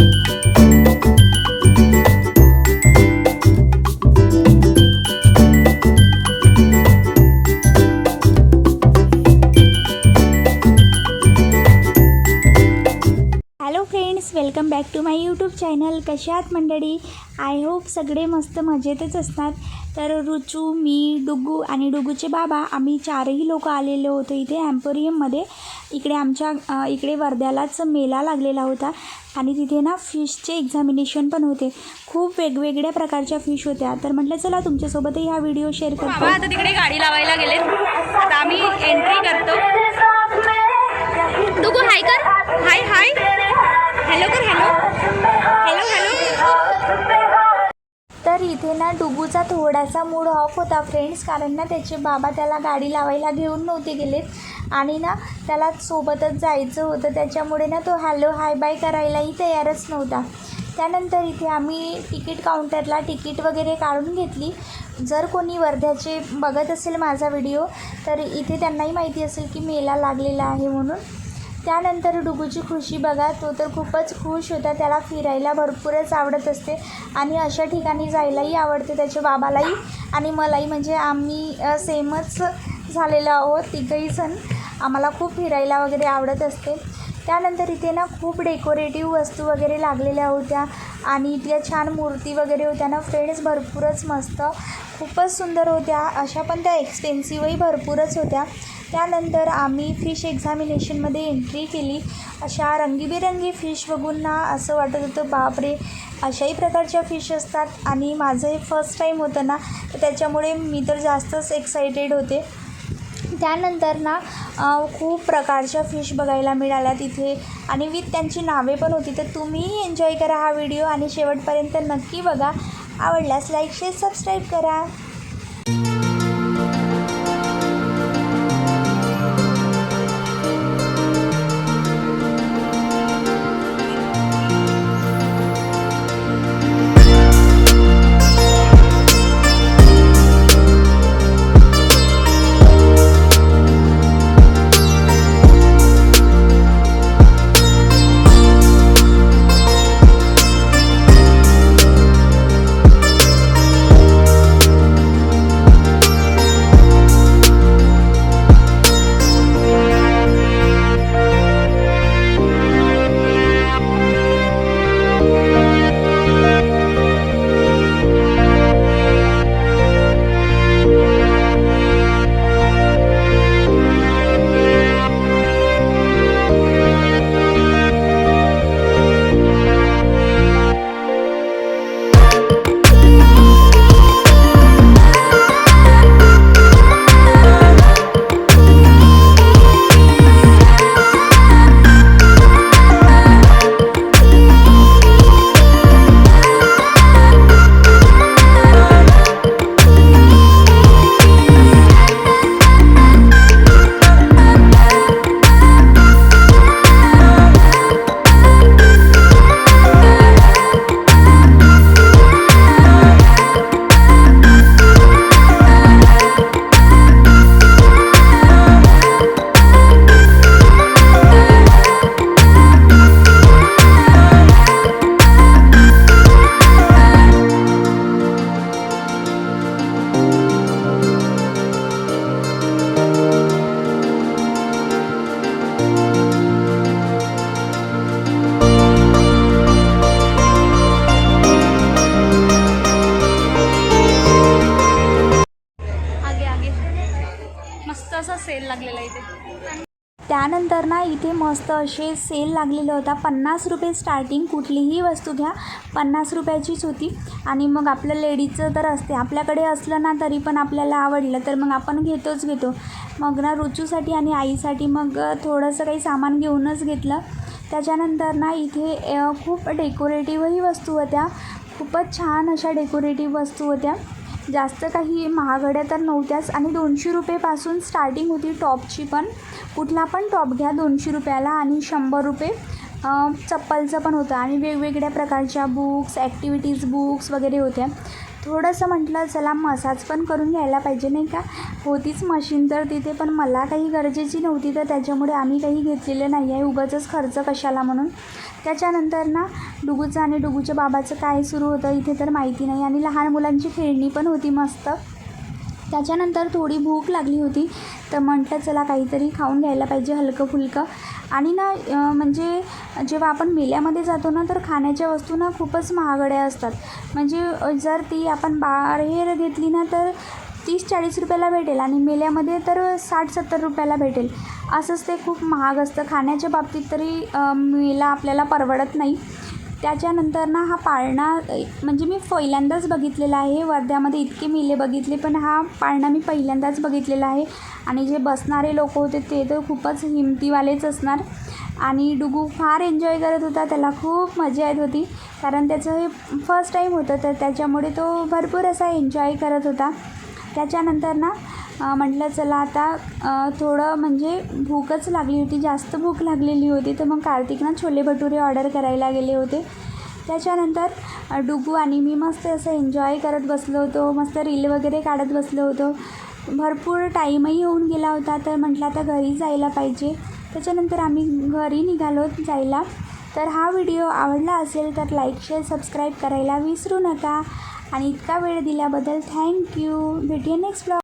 Hello friends welcome back to my YouTube channel कशा आहात मंडळी? आय होप सगळे मस्त मजेतच असतात तर रुचू मी डुगू आणि डुगूचे बाबा आम्ही चारही लोक आलेलो होतो इथे ॲम्पोरियममध्ये इकडे आमच्या इकडे वर्ध्यालाच मेला लागलेला होता आणि तिथे ना फिशचे एक्झामिनेशन पण होते. खूप वेगवेगळ्या प्रकारच्या फिश होत्या. तर म्हटलं चला तुमच्यासोबतही हा व्हिडिओ शेअर करतो. आता तिकडे गाडी लावायला गेले आता आम्ही एंट्री करतो. डुगू हाय कर. हाय हाय हॅलो कर हॅलो. Hello hello. तर इथे ना डुबूचा थोडासा मूड ऑफ होता फ्रेंड्स कारण ना त्याचे बाबा त्याला गाडी लावायला घेऊन नव्हते गेलेत आणि ना त्याला सोबतच जायचं होतं. त्याच्यामुळे ना तो हॅलो हाय बाय करायलाही तयारच नव्हता. त्यानंतर इथे आम्ही तिकीट काउंटरला तिकीट वगैरे काढून घेतली. जर कोणी वर्ध्याचे बघत असेल माझा व्हिडिओ तर इथे त्यांनाही माहिती असेल की मेला लागलेला आहे म्हणून. त्यानंतर डुगूची खुशी बघा तो तर खूपच खुश होता. त्याला फिरायला भरपूरच आवडत असते आणि अशा ठिकाणी जायलाही आवडते त्याच्या बाबालाही. आणि मलाही म्हणजे आम्ही सेमच झालेलो आहोत तिघही जण. आम्हाला खूप फिरायला वगैरे आवडत असते. त्यानंतर इथे ना खूप डेकोरेटिव्ह वस्तू वगैरे लागलेल्या होत्या आणि इथल्या छान मूर्ती वगैरे होत्या ना फ्रेंड्स भरपूरच मस्त. खूपच सुंदर होत्या. अशा पण त्या एक्सपेन्सिवही भरपूरच होत्या. त्यानंतर आम्ही फिश एक्झामिनेशनमध्ये एंट्री केली. अशा रंगीबेरंगी फिश बघून ना असं वाटत होतं बापरे! अशाही प्रकारच्या फिश असतात आणि माझं हे फर्स्ट टाईम होतं ना तर त्याच्यामुळे मी तर जास्तच एक्सायटेड होते. त्यानंतर ना खूप प्रकारच्या फिश बघायला मिळाल्या तिथे आणि विथ त्यांची नावे पण होती. तर तुम्हीही एन्जॉय करा हा व्हिडिओ आणि शेवटपर्यंत नक्की बघा. आवडल्यास लाईक शेअर सबस्क्राईब करा. लागलेला इथे. त्यानंतर ना इथे मस्त असे सेल लागलेले होता. पन्नास रुपये स्टार्टिंग कुठलीही वस्तू घ्या. पन्नास रुपयाचीच होती. आणि मग आपलं लेडीजचं तर असते. आपल्याकडे असलं ना तरी पण आपल्याला आवडलं. तर मग आपण घेतोच घेतो. मग ना रुचूसाठी आणि आईसाठी मग थोडंसं काही सामान घेऊनच घेतलं. त्याच्यानंतर ना इथे खूप डेकोरेटिव्हही वस्तू होत्या. खूपच छान अशा डेकोरेटिव्ह वस्तू होत्या. जास्त काही महागड्या तर नव्हत्याच आणि दोनशे रुपयेपासून स्टार्टिंग होती टॉपची पण. कुठला पण टॉप घ्या दोनशे रुपयाला आणि शंभर रुपये. चप्पलचं पण होतं आणि वेगवेगळ्या प्रकारच्या बुक्स ॲक्टिव्हिटीज बुक्स वगैरे होत्या. थोडंसं म्हटलं चला मसाज पण करून घ्यायला पाहिजे नाही का? होतीच मशीन तर तिथे पण मला काही गरजेची नव्हती तर त्याच्यामुळे आम्ही काही घेतलेलं नाही आहे. उगाचच खर्च कशाला म्हणून. त्याच्यानंतर ना डुगूचं आणि डुगूच्या बाबाचं काय सुरू होतं इथे तर माहिती नाही. आणि लहान मुलांची खेळणी पण होती मस्त. त्याच्यानंतर थोडी भूक लागली होती तर म्हटलं चला काहीतरी खाऊन घ्यायला पाहिजे हलकं फुलकं. आणि ना म्हणजे जेव्हा आपण मेल्यामध्ये जातो ना तर खाण्याच्या वस्तू ना खूपच महागड्या असतात. म्हणजे जर ती आपण बाहेर घेतली ना तर तीस चाळीस रुपयाला भेटेल आणि मेल्यामध्ये तर साठ सत्तर रुपयाला भेटेल. असंच ते खूप महाग असतं. खाण्याच्या बाबतीत तरी मेला आपल्याला परवडत नाही. त्याच्यानंतर ना हा पाळणा म्हणजे मी पहिल्यांदाच बघितलेला आहे. वर्ध्यामध्ये इतके मेले बघितले पण हा पाळणा मी पहिल्यांदाच बघितलेला आहे. आणि जे बसणारे लोक होते ते तर खूपच हिमतीवालेच असणार. आणि डुगू फार एन्जॉय करत होता त्याला खूप मजा येत होती. कारण त्याचं हे फर्स्ट टाईम होतं तर त्याच्यामुळे तो भरपूर असा एन्जॉय करत होता. त्याच्यानंतर ना म्हटलं चला आता थोडं म्हणजे भूकच लागली होती जास्त भूक लागलेली होती तर मग कार्तिक ना छोले भटुरे ऑर्डर करायला गेले होते. त्याच्यानंतर अ, डुगू आणि मी मस्त असं एन्जॉय करत बसलो होतो मस्त रील वगैरे काढत बसलो होतो. भरपूर टाईमही होऊन गेला होता तर म्हटलं आता घरी जायला पाहिजे. त्याच्यानंतर आम्ही घरी निघालो जायला. तर हा व्हिडिओ आवडला असेल तर लाईक शेअर सबस्क्राईब करायला विसरू नका. आणि इतका वेळ दिल्याबद्दल थँक्यू. भेटूया नेक्स्ट ब्लॉग.